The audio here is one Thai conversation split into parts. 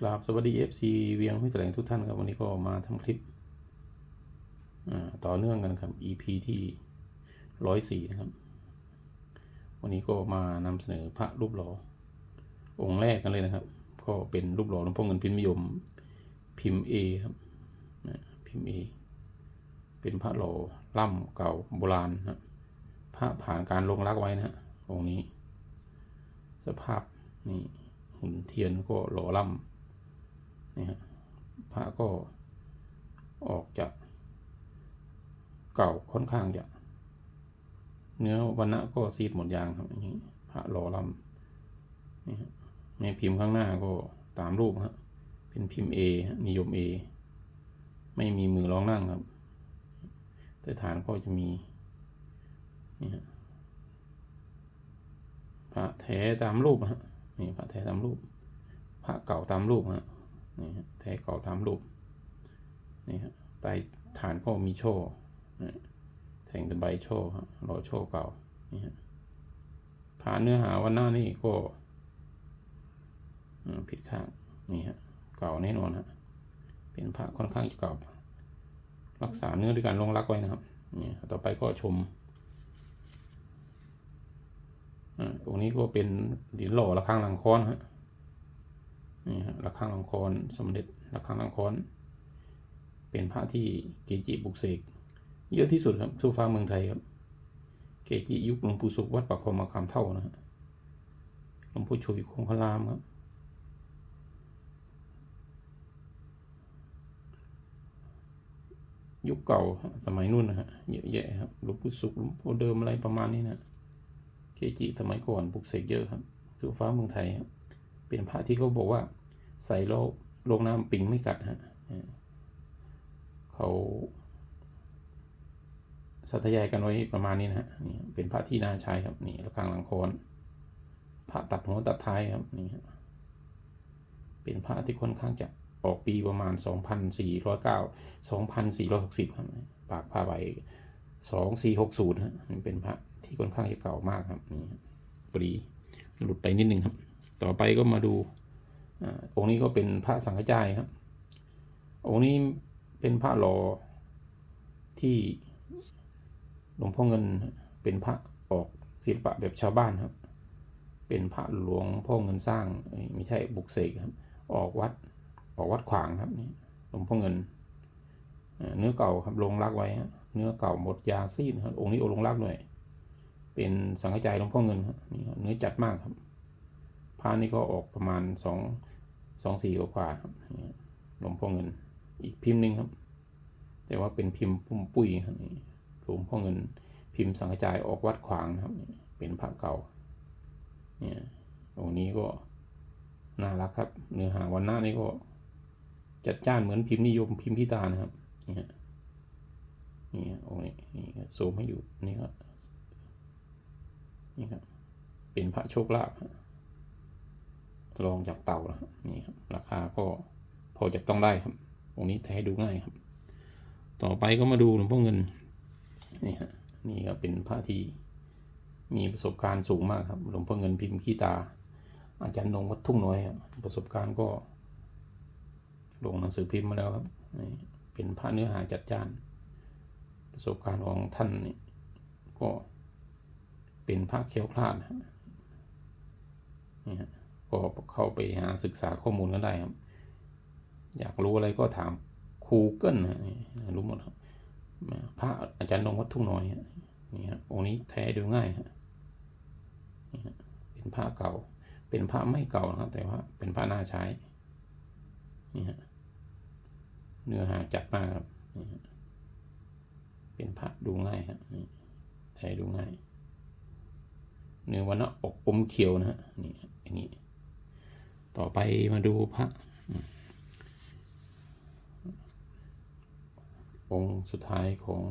กราบสวัสดี FC เวียงห้วยแถลงทุกท่านครับ วันนี้ก็มาทำคลิปต่อเนื่องกันครับ EP ที่ร้อยสี่นะครับ วันนี้ก็มานำเสนอพระรูปหล่อองค์แรกกันเลยนะครับ ก็เป็นรูปหล่อหลวงพ่อเงินพิมพ์นิยมพิมพ์ A ครับนะพิมพ์ A เป็นพระหล่อล่ำเก่าโบราณนะพระผ่านการลงรักไว้นะองค์นี้ สภาพนี่หุ่นเทียนก็หล่อล่ำ นี่ฮะพระก็ออกจะเก่าค่อนข้างจะเนื้อวันณะก็ซีดหมดยางครับอย่างนี้พระหล่อลำนี่ฮะในพิมพ์ข้างหน้าก็ตามรูปฮะเป็นพิมพ์ A ฮะนิยม A ไม่มีมือรองนั่งครับ แต่ฐานก็จะมีนี่ฮะพระแท้ตามรูปฮะนี่พระแท้ตามรูป พระเก่าตามรูปฮะ นี่ฮะแท้เก่าตามรูปนี่ฮะใต้ฐานก็มีโชว์แทงเป็นใบโชว์ฮะรอโชว์เก่านี่ฮะผ่านเนื้อหาวันหน้านี่ก็ผิดข้างนี่ฮะเก่าแน่นอนฮะเป็นพระค่อนข้างจะเก่ารักษาเนื้อด้วยการลงรักไว้นะครับนี่ต่อไปก็ชมอ่าตรงนี้ก็เป็นเหรียญหล่อระฆังหลังค้อนฮะ นี่ฮะระฆังลังคอนสมเด็จระฆังลังคอนเป็นพระที่เกจิบุกเสกเยอะที่สุดครับทั่วฟ้าเมืองไทยครับ เกจิยุคหลวงปู่สุขวัดปากคลองมาคำเท่านะฮะหลวงปู่ชุยคงคารามครับยุคเก่าสมัยนู่นนะฮะเยอะแยะครับหลวงปู่สุขหลวงปู่เดิมอะไรประมาณนี้นะเกจิสมัยก่อนปลุกเสกเยอะครับทั่วฟ้าเมืองไทยครับ เป็นพระที่เขาบอกว่า ใส่แล้วลงน้ำปิงไม่กัดฮะเขาสัตยายกันไว้ประมาณนี้นะฮะนี่เป็นพระที่น่าใช้ครับนี่ระฆังหลังโคนพระตัดหัวตัดท้ายครับนี่ฮะเป็นพระที่ค่อนข้างจะออกปีประมาณ 2,409 2,460ครับปากผ้าใบสองสี่หกศูนย์ฮะมันเป็นพระที่ค่อนข้างจะเก่ามากครับนี่ครับปรีหลุดไปนิดนึงครับ ต่อไปก็มาดูองค์นี้ก็เป็นพระสังฆจายครับ องค์นี้เป็นพระหล่อที่หลวงพ่อเงินเป็นพระออกศิลปะแบบชาวบ้านครับ เป็นพระหลวงพ่อเงินสร้างไม่ใช่บุกเสกครับ ออกวัดออกวัดขวางครับนี่หลวงพ่อเงินเนื้อเก่าครับลงรักไว้ฮะเนื้อเก่าหมดยาซีดครับองค์นี้โอลงรักหน่อย เป็นสังฆจายหลวงพ่อเงินครับนี่เนื้อจัดมากครับ ผ้านี่ก็ออกประมาณสองสองสี่กว่าครับนี่ครับหลวงพ่อเงิน อีกพิมพ์หนึ่งครับ แต่ว่าเป็นพิมพ์ปุ้มปุ้ยครับนี่หลวงพ่อเงิน พิมพ์สังฆจายออกวัดขวางนะครับ เป็นพระเก่า เนี่ยองค์นี้ก็น่ารักครับ เนื้อหาวันหน้านี่ก็จัดจ้านเหมือนพิมพ์นิยมพิมพ์พิตานะครับนี่ฮะนี่ฮะโอ้ยนี่ครับซูมให้อยู่นี่ครับนี่ครับเป็นพระโชคลาภ ลองจากเต่านะนี่ครับราคาก็พอจะต้องได้ครับองนี้แท้ดูง่ายครับ ต่อไปก็มาดูหลวงพ่อเงินนี่ฮะนี่ก็เป็นพระที่มีประสบการณ์สูงมากครับหลวงพ่อเงินพิมพ์ขี้ตา อาจารย์นงวัดทุ่งน้อยครับประสบการณ์ก็ ลงหนังสือพิมพ์มาแล้วครับนี่เป็นพระเนื้อหาจัดจ้าน ประสบการณ์ของท่านนี่ก็เป็นพระเขียวคลาดนะนี่ฮะ ก็เข้าไปหาศึกษาข้อมูลกันได้ครับ อยากรู้อะไรก็ถามครูเกิลนะรู้หมดครับพระอาจารย์นงวัดทุ่งน้อยนี่ฮะองค์นี้แท้ดูง่ายฮะเป็นพระเก่า เป็นพระไม่เก่านะครับแต่ว่าเป็นพระน่าใช้นี่ฮะเนื้อหาจัดมากครับเป็นผัดดูง่ายฮะแทยดูง่ายเนื้อวันนะอกอมเขียวนะฮะนี่อย่างนี้ ต่อไปมาดูพระองค์สุดท้ายของ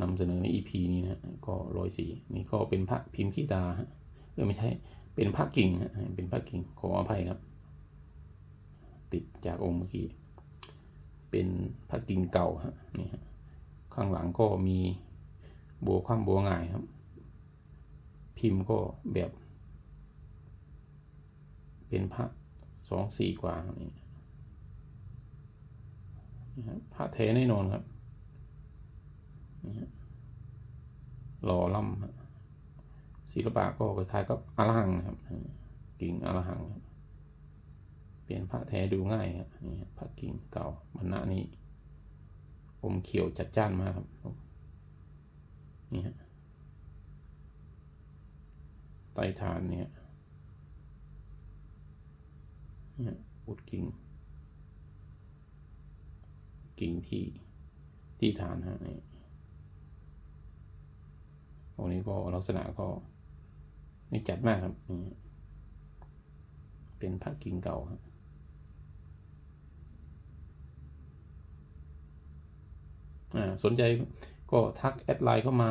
นำเสนอใน EP นี้นะก็ร้อยสีนี่ก็เป็นพระพิมพ์ขี้ตาฮะเออไม่ใช่เป็นพระกิ่งฮะเป็นพระกิ่งขออภัยครับ ติดจากองค์เมื่อกี้เป็นพระกิ่งเก่าฮะนี่ฮะข้างหลังก็มีบัวคว่ำบัวหงายครับ พิมพ์ก็แบบ เป็นพระสองสี่กว่าครับนี่พระแท้แน่นอนครับหล่อล่ำศิลปะก็คล้ายๆกับอลหังนะครับกิ่งอลหังครับเป็นพระแท้ดูง่ายครับนี่พระกิ่งเก่าบรรณะนี้อมเขียวจัดจ้านมากครับนี่ฮะไตฐานเนี่ยเนี่ยอุดกิ่ง กิ่งที่ที่ฐานฮะนี่ตรงนี้ก็ลักษณะก็ไม่จัดมากครับนี่เป็นพระกิ่งเก่าครับอ่าสนใจก็ทักแอดไลน์เข้ามา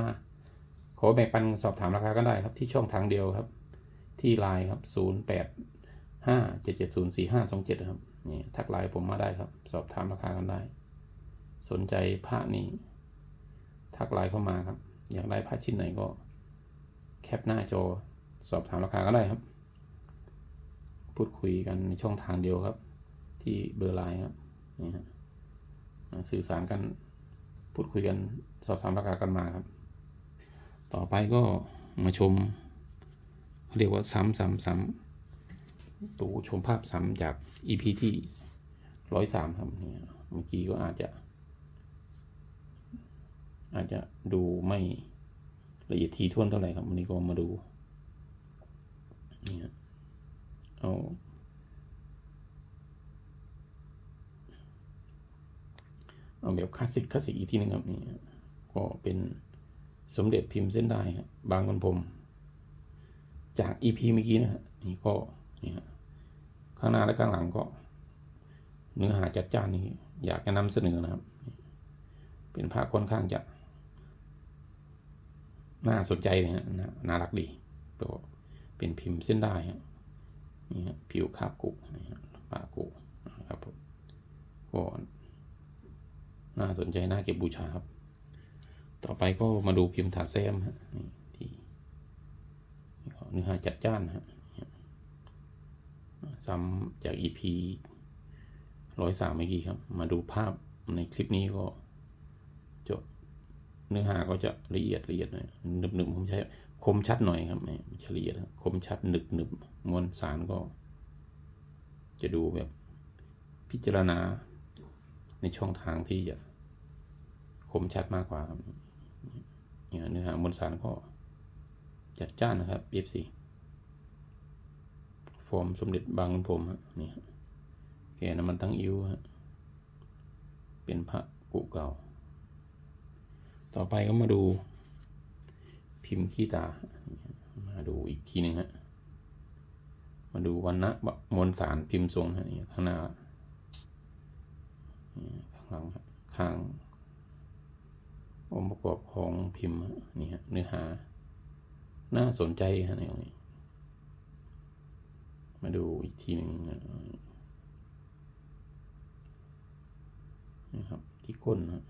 ขอแบ่งปันสอบถามราคาก็ได้ครับ ที่ช่องทางเดียวครับ ที่ไลน์ครับ 0 8 5 7 7 0 4 5 2 7 ครับนี่ทักไลน์ผมมาได้ครับ สอบถามราคากันได้ สนใจพระนี้ ทักไลน์เข้ามาครับ อยากได้พระชิ้นไหนก็ แคปหน้าจอ สอบถามราคาก็ได้ครับ พูดคุยกันในช่องทางเดียวครับ ที่เบอร์ไลน์ครับนี่ฮะสื่อสารกันพูดคุยกันสอบถามราคากันมาครับ ต่อไปก็มาชมเขาเรียกว่าซ้ำซ้ำซ้ำ ตูชมภาพซ้ำจาก EP ที่ร้อยสามครับเนี่ยเมื่อกี้ก็อาจจะ อาจจะดูไม่ละเอียดทีท่วนเท่าไหร่ครับวันนี้ก็มาดูเนี่ยเอาเอาแบบคลาสสิกคลาสสิกอีกทีหนึงครับนี่ก็เป็นสมเด็จพิมพ์เส้นได้ครับบางคนผม จาก EP เมื่อกี้นะฮะนี่ก็ นี่ฮะข้างหน้าและข้างหลังก็ เนื้อหาจัดจ้านนี้ อยากจะนำเสนอนะครับ เป็นภาพค่อนข้างจะ น่าสนใจนะฮะน่าน่ารักดีตัวเป็นพิมพ์เส้นได้ฮะนี่ฮะผิวคาบกุนี่ฮะปากกุนะครับผมก็น่าสนใจน่าเก็บบูชาครับ ต่อไปก็มาดูพิมพ์ถาดแซมฮะนี่ที่เนื้อหาจัดจ้านฮะ ซ้ำจาก EP ร้อยสามเมื่อกี้ครับ มาดูภาพในคลิปนี้ก็จะเนื้อหาก็จะละเอียดละเอียดหน่อยหนึบหนึบผมใช้คมชัดหน่อยครับไม่ใช่ละเอียดคมชัดหนึบหนึบมวลสารก็ จะดูแบบพิจารณาในช่องทางที่จะคมชัดมากกว่าครับเนี่ยเนื้อหามวลสารก็จัดจ้านนะครับ F4 ฟอร์มสมเด็จบางขุนพรมฮะนี่แกน้ำมันทั้งอิ้วฮะเป็นพระกุเก่า ต่อไปก็มาดูพิมพ์ขี้ตา มาดูอีกทีหนึ่งฮะ มาดูวันนะมวลสารพิมพ์ทรงฮะนี่ข้างหน้า ข้างหลังข้างองค์ประกอบของพิมพ์นี่ฮะเนื้อหา น่าสนใจฮะในตรงนี้ มาดูอีกทีหนึ่งนะครับ ที่ก้นนะ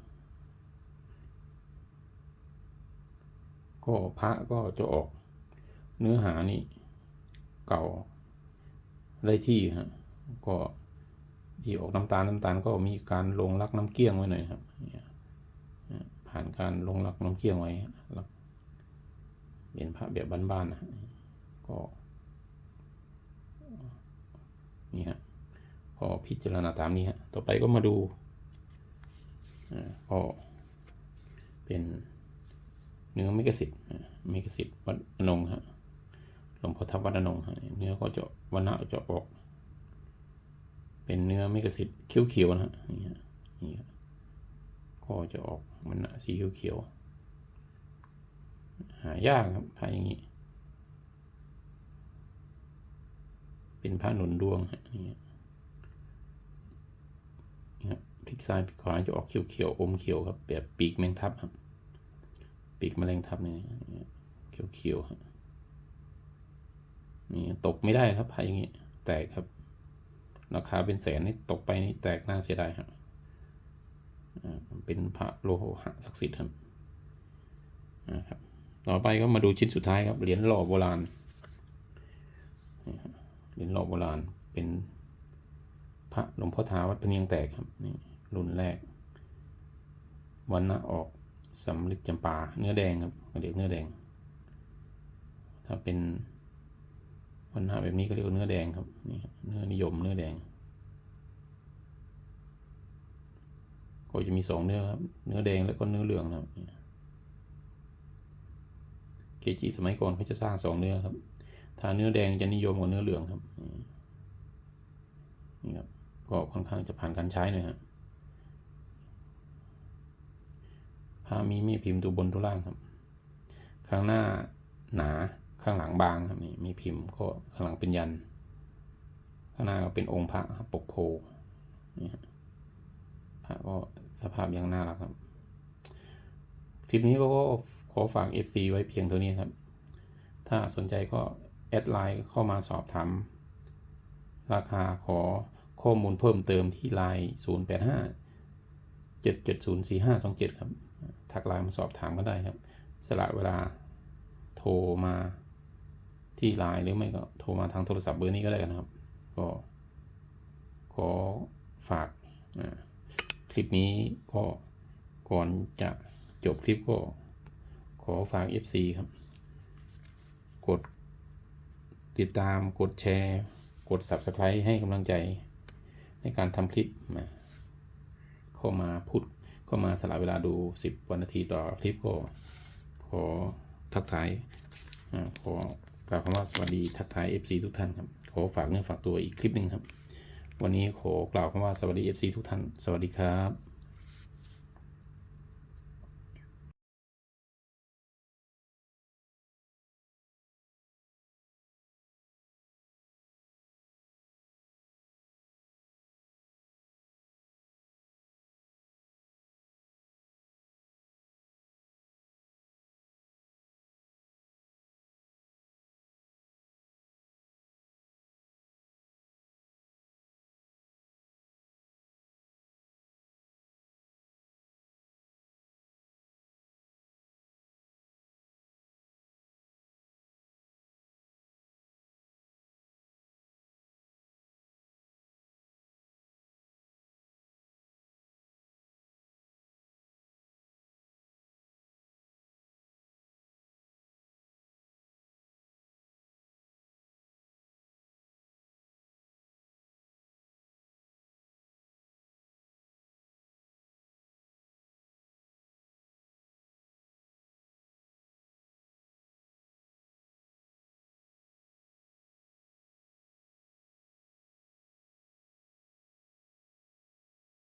ก็พระก็จะออกเนื้อหานี่เก่าได้ที่ฮะก็ที่ออกน้ำตาลน้ำตาลก็มีการลงรักน้ำเกี้ยงไว้หน่อยครับผ่านการลงรักน้ำเกี้ยงไว้เป็นพระแบบบ้านๆนะก็ นี่ฮะ พิจารณาตามนี้ฮะต่อไปก็มาดูก็เป็นเนื้อเมกสิทธิ์เมกสิทธิ์วัดอนงฮะหลวงพ่อทับวัดอนงฮะเนื้อก็จะวันณะจะออก เป็นเนื้อเมกสิทธิ์เขียวๆนะฮะนี่ฮะนี่ฮะก็จะออกวันณะสีเขียวๆหายากครับพายอย่างนี้ เป็นผ้าหนุนดวงฮะนี่ พลิกซ้ายพลิกขวาจะออกเขียวๆอมเขียวครับแบบปีกแมงทับครับปีกแมลงทับนี่เขียวๆครับนี่ตกไม่ได้ครับผ้าอย่างนี้แตกครับ ราคาเป็นแสนนี่ตกไปนี่แตกน่าเสียดายครับเป็นพระโลหะศักดิ์สิทธิ์ครับนะครับ ต่อไปก็มาดูชิ้นสุดท้ายครับเหรียญหล่อโบราณเหรียญหล่อโบราณเป็นพระหลวงพ่อท้าวัดพเนียงแตกครับนี่ รุ่นแรก วันนะออกสำลิดจำปาเนื้อแดงครับเรียกเนื้อแดง ถ้าเป็นวันหนะแบบนี้ก็เรียกว่าเนื้อแดงครับนี่ครับเนื้อนิยมเนื้อแดง ก็จะมีสองเนื้อครับ เนื้อแดงแล้วก็เนื้อเหลืองนะครับเกจิสมัยก่อนเขาจะสร้างสองเนื้อครับ ถ้าเนื้อแดงจะนิยมกว่าเนื้อเหลืองครับนี่ครับก็ค่อนข้างจะผ่านการใช้หน่อยครับผ้า มีมีพิมพ์ตัวบนตัวล่างครับ ข้างหน้าหนาข้างหลังบางครับนี่มีพิมพ์ก็ข้างหลังเป็นยัน ข้างหน้าก็เป็นองค์พระปกโพนี่พระก็สภาพยังน่ารักครับคลิปนี้ก็ขอฝาก FC ไว้เพียงเท่านี้ครับ ถ้าสนใจก็แอดไลน์เข้ามาสอบถามราคาขอข้อมูลเพิ่มเติมที่ไลน์ 085 770 4527 ครับ ทักไลน์มาสอบถามก็ได้ครับ สละเวลาโทรมาที่ไลน์หรือไม่ก็โทรมาทางโทรศัพท์เบอร์นี้ก็ได้นะครับ ก็ขอฝากคลิปนี้ก็ก่อนจะจบคลิปก็ขอฝาก FC ครับ กดติดตามกดแชร์ กด Subscribe ให้กำลังใจในการทำคลิปมาเข้ามาพูด เข้ามาสละเวลาดู 10 วันนาทีต่อคลิปก็ขอทักทายขอกล่าวคำว่าสวัสดีทักทาย FC ทุกท่านครับ ขอฝากเนื้อฝากตัวอีกคลิปหนึ่งครับ วันนี้ขอกล่าวคำว่าสวัสดี FC ทุกท่าน สวัสดีครับ